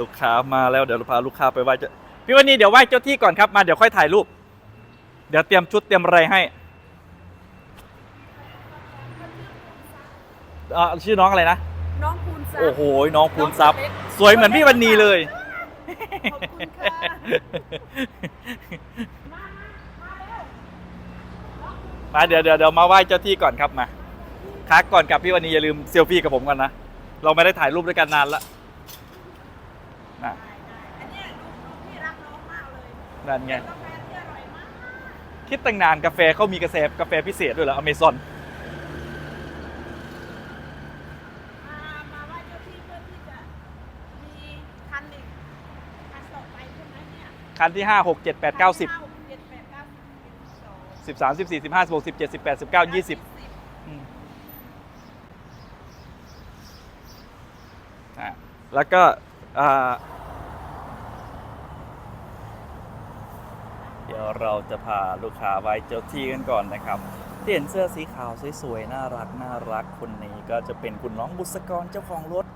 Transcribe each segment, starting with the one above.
ลูกค้ามาแล้วเดี๋ยวเราพาลูกค้าไปไหว้เจ้าพี่วันนี้เดี๋ยวไหว้เจ้าที่ก่อนครับมาเดี๋ยวค่อยถ่ายรูป เดี๋ยวเตรียมชุดเตรียมอะไรให้อ่าชื่อน้องอะไรนะ น้องคูณซับ โอ้โหน้องพูนซับ สวยเหมือนพี่วันนีเลย ขอบคุณค่ะมามาเร็วมาเดี๋ยวเดี๋ยวเดี๋ยวมาไหว้เจ้าที่ก่อนครับมาคักก่อนกลับพี่วันนี้อย่าลืมเซลฟี่กับผมก่อนนะ เราไม่ได้ถ่ายรูปด้วยกันนานละน่ะ อันเนี้ยลูกลูกพี่รักน้องมากเลย นั่นไงกาแฟที่อร่อยมากคิดตั้งนานกาแฟเขามีกาแฟกาแฟพิเศษด้วยเหรออเมซอนมามาไหว้เจ้าที่เพื่อที่จะมีคันอีกคันต่อไปใช่ไหมเนี่ยคันที่ห้าหกเจ็ดแปดเก้าสิบห้หกเจ็ดแปดเก้าสิบสองสิบสามสิบสี่สิบห้าสิบหกสิบเจ็ดสิบแปดสิบเก้ายี่สิบอะแล้วก็อ่า เราจะพาลูกค้าไว้เจ้าที่กันก่อนนะครับที่เห็นเสื้อสีขาวสวยๆน่ารักน่ารักคนนี้ก็จะเป็นคุณน้องบุษกรเจ้าของรถ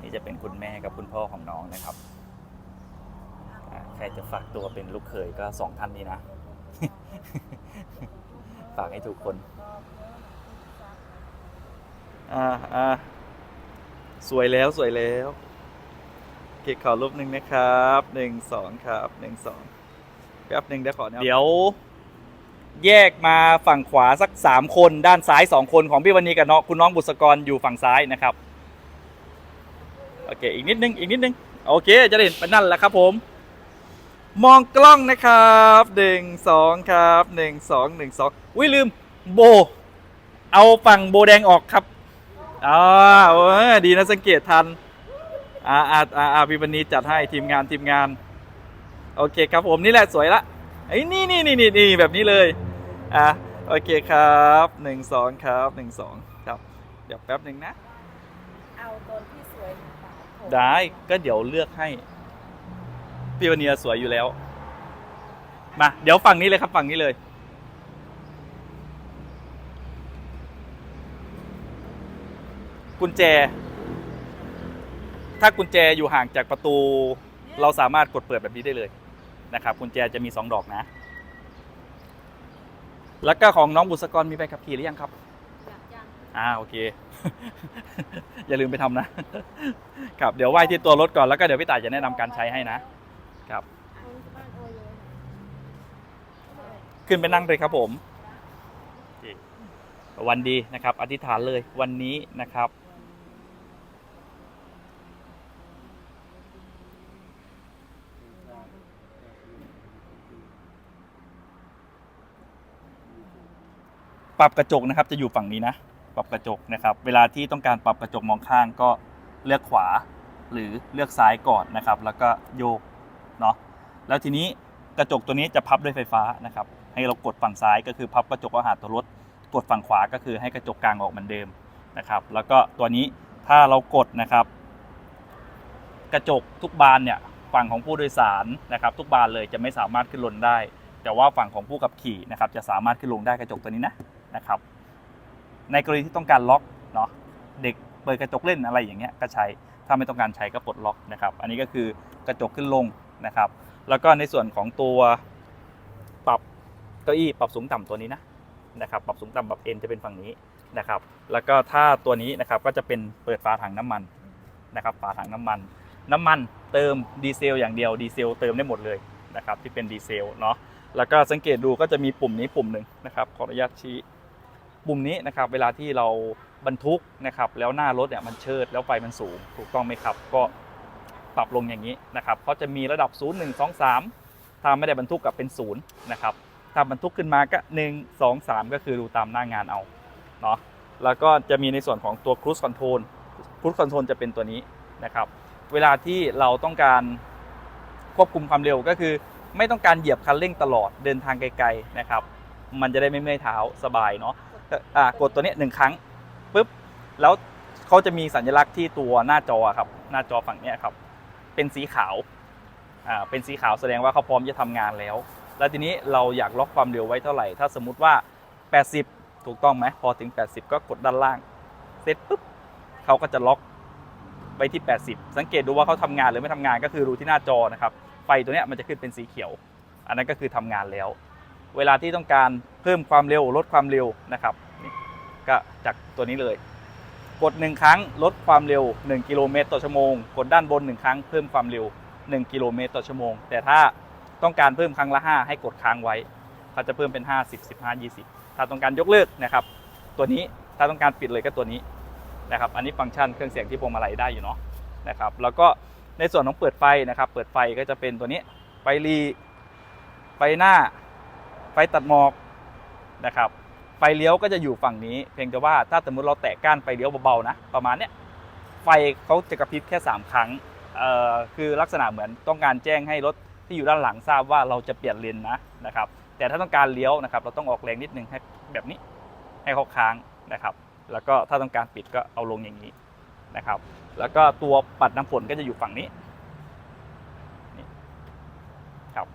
นี่จะเป็นคุณแม่กับคุณพ่อของน้องนะครับ ใครจะฝากตัวเป็นลูกเขยก็สองท่านนี้นะ ฝากให้ทุกคน อ่าอ่าสวยแล้วสวยแล้ว เก็บขอรูปหนึ่งนะครับหนึ่งสองครับหนึ่งสองแป๊บหนึ่งเดี๋ยวขอเดี๋ยวแยกมาฝั่งขวาสักสามคนด้านซ้ายสองคนของพี่วันนี้กับน้องคุณน้องบุษกรอยู่ฝั่งซ้ายนะครับ โอเค อีกนิดนึง อีกนิดนึง โอเค จะได้เห็นไปนั่นแหละครับผม มองกล้องนะครับหนึ่งสองครับหนึ่งสองหนึ่งสองอุ้ยลืม โบ เอาฝั่งโบแดงออกครับอ่าโอ้ดีนะสังเกตทัน อ่าอ่าอ่าอ่าพี่วันนี้จัดให้ทีมงานทีมงาน โอเคครับผมนี่แหละสวยละไอ้ยนี่นี่นี่นี่นี่แบบนี้เลยอะโอเคครับหนึ่งสองครับหนึ่งสองครับ เดี๋ยวแป๊บหนึ่งนะ เอาตอนที่สวยหรือเปล่าผมได้ก็เดี๋ยวเลือกให้พี่วาเนียสวยอยู่แล้ว มา เดี๋ยวฝั่งนี้เลยครับฝั่งนี้เลย กุญแจ ถ้ากุญแจอยู่ห่างจากประตู เราสามารถกดเปิดแบบนี้ได้เลยนะครับกุญแจจะมีสองดอกนะ แล้วก็ของน้องบุษกรมีใบขับขี่หรือยังครับอยากจังอ่าโอเค อย่าลืมไปทำนะครับเดี๋ยวไหว้ที่ตัวรถก่อนแล้วก็เดี๋ยวพี่ต่ายจะแนะนำการใช้ให้นะครับเอาที่บ้านโอเลยขึ้นไปนั่งเลยครับผมวันดีนะครับ อธิษฐานเลยวันนี้นะครับ ปรับกระจกนะครับจะอยู่ฝั่งนี้นะ ปรับกระจกนะครับ เวลาที่ต้องการปรับกระจกมองข้างก็เลือกขวาหรือเลือกซ้ายก่อนนะครับ แล้วก็โยกเนาะแล้วทีนี้กระจกตัวนี้จะพับด้วยไฟฟ้านะครับ ให้เรากดฝั่งซ้ายก็คือพับกระจกอาหาตัวรถ กดฝั่งขวาก็คือให้กระจกกลางออกเหมือนเดิมนะครับ แล้วก็ตัวนี้ถ้าเรากดนะครับ กระจกทุกบานเนี่ยฝั่งของผู้โดยสารนะครับ ทุกบานเลยจะไม่สามารถขึ้นลงได้ แต่ว่าฝั่งของผู้ขับขี่นะครับจะสามารถขึ้นลงได้กระจกตัวนี้นะ นะครับ ในกรณีที่ต้องการล็อกเนาะเด็กเปิดกระจกเล่นอะไรอย่างเงี้ยก็ใช้ถ้าไม่ต้องการใช้ก็ปลดล็อกนะครับ อันนี้ก็คือกระจกขึ้นลงนะครับ แล้วก็ในส่วนของตัวปรับเก้าอี้ปรับสูงต่ำตัวนี้นะนะครับปรับสูงต่ำปรับเอ็นจะเป็นฝั่งนี้นะครับ แล้วก็ถ้าตัวนี้นะครับก็จะเป็นเปิดฝาถังน้ำมันนะครับฝาถังน้ำมัน น้ำมันเติมดีเซลอย่างเดียวดีเซลเติมได้หมดเลยนะครับที่เป็นดีเซลเนาะแล้วก็สังเกตดูก็จะมีปุ่มนี้ปุ่มหนึ่งนะครับขออนุญาตชี้ ปุ่มนี้นะครับเวลาที่เราบรรทุกนะครับแล้วหน้ารถเนี่ยมันเชิดแล้วไฟมันสูงถูกต้องไหมครับ ก็ปรับลงอย่างนี้นะครับเขาจะมีระดับ 0 1 2 3 ถ้าไม่ได้บรรทุกกับเป็น0นะครับถ้าบรรทุกขึ้นมาก็ 1 2 3 ก็คือดูตามหน้างานเอาเนาะแล้วก็จะมีในส่วนของตัว cruise control cruise control จะเป็นตัวนี้นะครับเวลาที่เราต้องการควบคุมความเร็วก็คือ ไม่ต้องการเหยียบคันเร่งตลอดเดินทางไกลๆนะครับมันจะได้ไม่เมื่อยเท้าสบายเนาะ กดตัวนี้หนึ่งครั้งปุ๊บแล้วเขาจะมีสัญลักษณ์ที่ตัวหน้าจอครับ หน้าจอฝั่งนี้ครับ เป็นสีขาวอ่าเป็นสีขาวแสดงว่าเขาพร้อมจะทำงานแล้ว แล้วทีนี้เราอยากล็อกความเร็วไว้เท่าไหร่ ถ้าสมมุติว่า 80 ถูกต้องไหมพอถึง 80 ก็กดด้านล่าง เสร็จปุ๊บเขาก็จะล็อกไปที่ 80 สังเกตดูว่าเขาทำงานหรือไม่ทำงานก็คือดูที่หน้าจอนะครับ ไฟตัวนี้มันจะขึ้นเป็นสีเขียว อันนั้นก็คือทำงานแล้ว เวลาที่ต้องการเพิ่มความเร็วลดความเร็วนะครับก็จากตัวนี้เลย กด 1 ครั้งลดความเร็ว 1 กิโลเมตรต่อชั่วโมง กดด้านบน 1 ครั้งเพิ่มความเร็ว 1 กิโลเมตรต่อชั่วโมง แต่ถ้าต้องการเพิ่มครั้งละ 5 ให้กดค้างไว้เขาจะเพิ่มเป็น 50 15 20 ถ้าต้องการยกเลิกนะครับ ตัวนี้ถ้าต้องการปิดเลยก็ตัวนี้นะครับ อันนี้ฟังก์ชันเครื่องเสียงที่พวงมาลัยได้อยู่เนาะนะครับ แล้วก็ในส่วนของเปิดไฟนะครับ เปิดไฟก็จะเป็นตัวนี้ไฟรีไฟหน้า ไฟตัดหมอกนะครับ ไฟเลี้ยวก็จะอยู่ฝั่งนี้ เพียงแต่ว่าถ้าสมมติเราแตะก้านไฟเลี้ยวเบาๆนะประมาณเนี้ยไฟเขาจะกระพริบแค่ 3 ครั้งคือลักษณะเหมือนต้องการแจ้งให้รถที่อยู่ด้านหลังทราบว่าเราจะเปลี่ยนเลนนะนะครับ แต่ถ้าต้องการเลี้ยวนะครับ เราต้องออกแรงนิดนึงให้แบบนี้ให้เขาค้างนะครับ แล้วก็ถ้าต้องการปิดก็เอาลงอย่างนี้นะครับ แล้วก็ตัวปัดน้ำฝนก็จะอยู่ฝั่งนี้นี่ครับ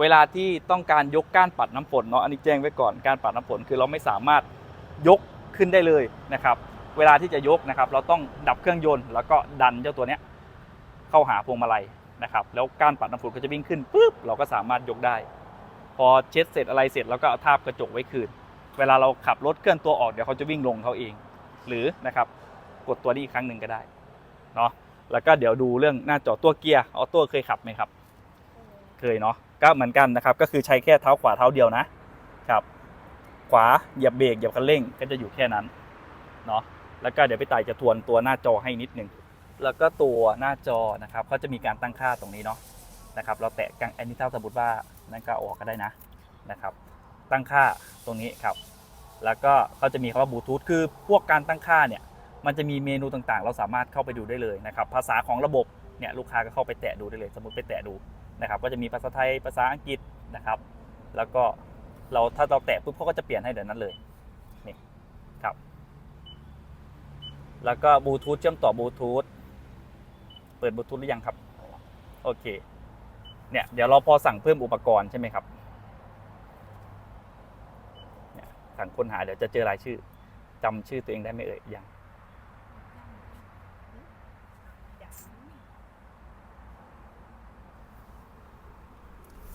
เวลาที่ต้องการยกก้านปัดน้ำฝนเนาะอันนี้แจ้งไว้ก่อนการปัดน้ำฝนคือเราไม่สามารถยกขึ้นได้เลยนะครับ เวลาที่จะยกนะครับ เราต้องดับเครื่องยนต์แล้วก็ดันเจ้าตัวเนี้ยเข้าหาพวงมาลัยนะครับ แล้วก้านปัดน้ำฝนก็จะวิ่งขึ้นปุ๊บเราก็สามารถยกได้ พอเช็ดเสร็จอะไรเสร็จแล้วก็เอาทาบกระจกไว้คืน เวลาเราขับรถเคลื่อนตัวออกเดี๋ยวเขาจะวิ่งลงเขาเอง หรือนะครับกดตัวนี้อีกครั้งหนึ่งก็ได้เนาะแล้วก็เดี๋ยวดูเรื่องหน้าจอตัวเกียร์ออโต้เคยขับไหมครับ เคยเนาะ ก็เหมือนกันนะครับ ก็คือใช้แค่เท้าขวาเท้าเดียวนะครับขวาเหยียบเบรกเหยียบคันเร่งก็จะอยู่แค่นั้นเนาะแล้วก็เดี๋ยวพี่ต่ายจะทวนตัวหน้าจอให้นิดนึงแล้วก็ตัวหน้าจอนะครับเขาจะมีการตั้งค่าตรงนี้เนาะนะครับ เราแตะกลางอันนี้ถ้าสมมติว่านั่นก็ออกก็ได้นะนะครับ ตั้งค่าตรงนี้ครับ แล้วก็เขาจะมีคำว่าบลูทูธคือพวกการตั้งค่าเนี่ยมันจะมีเมนูต่างๆ เราสามารถเข้าไปดูได้เลยนะครับ ภาษาของระบบเนี่ยลูกค้าก็เข้าไปแตะดูได้เลย สมมติไปแตะดู นะครับก็จะมีภาษาไทยภาษาอังกฤษนะครับ แล้วก็เราถ้าเราแตะปุ๊บเขาก็จะเปลี่ยนให้เดี๋ยวนั้นเลยนี่ครับ แล้วก็บลูทูธเชื่อมต่อบลูทูธเปิดบลูทูธหรือยังครับโอเคเนี่ยเดี๋ยวเราพอสั่งเพิ่มอุปกรณ์ใช่ไหมครับสั่งค้นหาเดี๋ยวจะเจอรายชื่อจำชื่อตัวเองได้ไหมเอ่ยยัง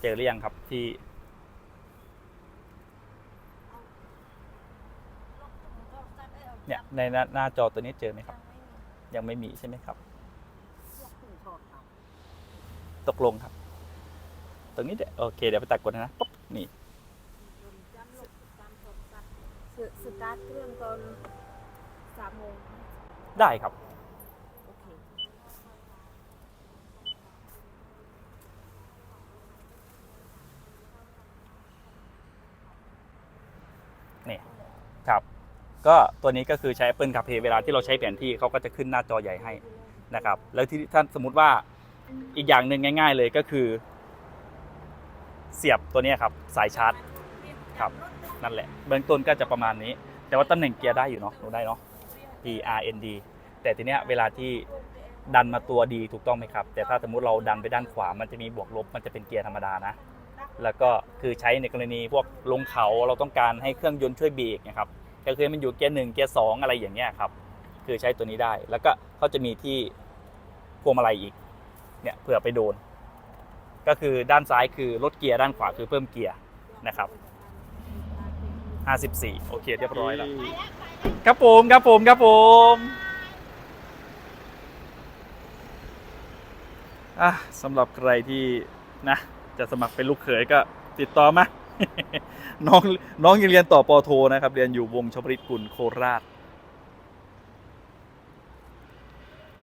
จอหรือยังครับที่เนี่ยในหน้าหน้าจอตัวนี้เจอไหมครับ ยังไม่มีใช่ไหมครับ ตกลงครับ ตรงนี้เดี๋ยวโอเคเดี๋ยวไปตัดกดนะปุ๊บนี่ สตาร์ทเครื่องตอนสามโมง ได้ครับ โอเค นี่ครับ ก็ตัวนี้ก็คือใช้ Apple CarPlay เวลาที่เราใช้แผนที่เขาก็จะขึ้นหน้าจอใหญ่ให้นะครับ แล้วที่ท่านสมมติว่าอีกอย่างหนึ่งง่าย ๆ เลยก็คือ เสียบตัวนี้ครับ สายชาร์จครับนั่นแหละ เบื้องต้นก็จะประมาณนี้ แต่ว่าตำแหน่งเกียร์ได้อยู่เนาะดูได้เนาะ P R N D แต่ทีเนี้ยเวลาที่ดันมาตัวดีถูกต้องไหมครับ แต่ถ้าสมมติเราดันไปด้านขวา มันจะมีบวกลบ มันจะเป็นเกียร์ธรรมดานะ แล้วก็คือใช้ในกรณีพวกลงเขาเราต้องการให้เครื่องยนต์ช่วยเบรกนะครับก็คือมันอยู่เกียร์หนึ่งเกียร์สองอะไรอย่างเงี้ยครับคือใช้ตัวนี้ได้ แล้วก็เขาจะมีที่พวงมาลัยอีกเนี่ยเผื่อไปโดน ก็คือด้านซ้ายคือลดเกียร์ด้านขวาคือเพิ่มเกียร์นะครับ 54 โอเคเรียบร้อยแล้วครับผมครับผมครับผมอะสำหรับใครที่นะ จะสมัครเป็นลูกเขยก็ติดต่อมา น้องน้องยังเรียนต่อปอโทนะครับ เรียนอยู่วงชบริตกุลโคราช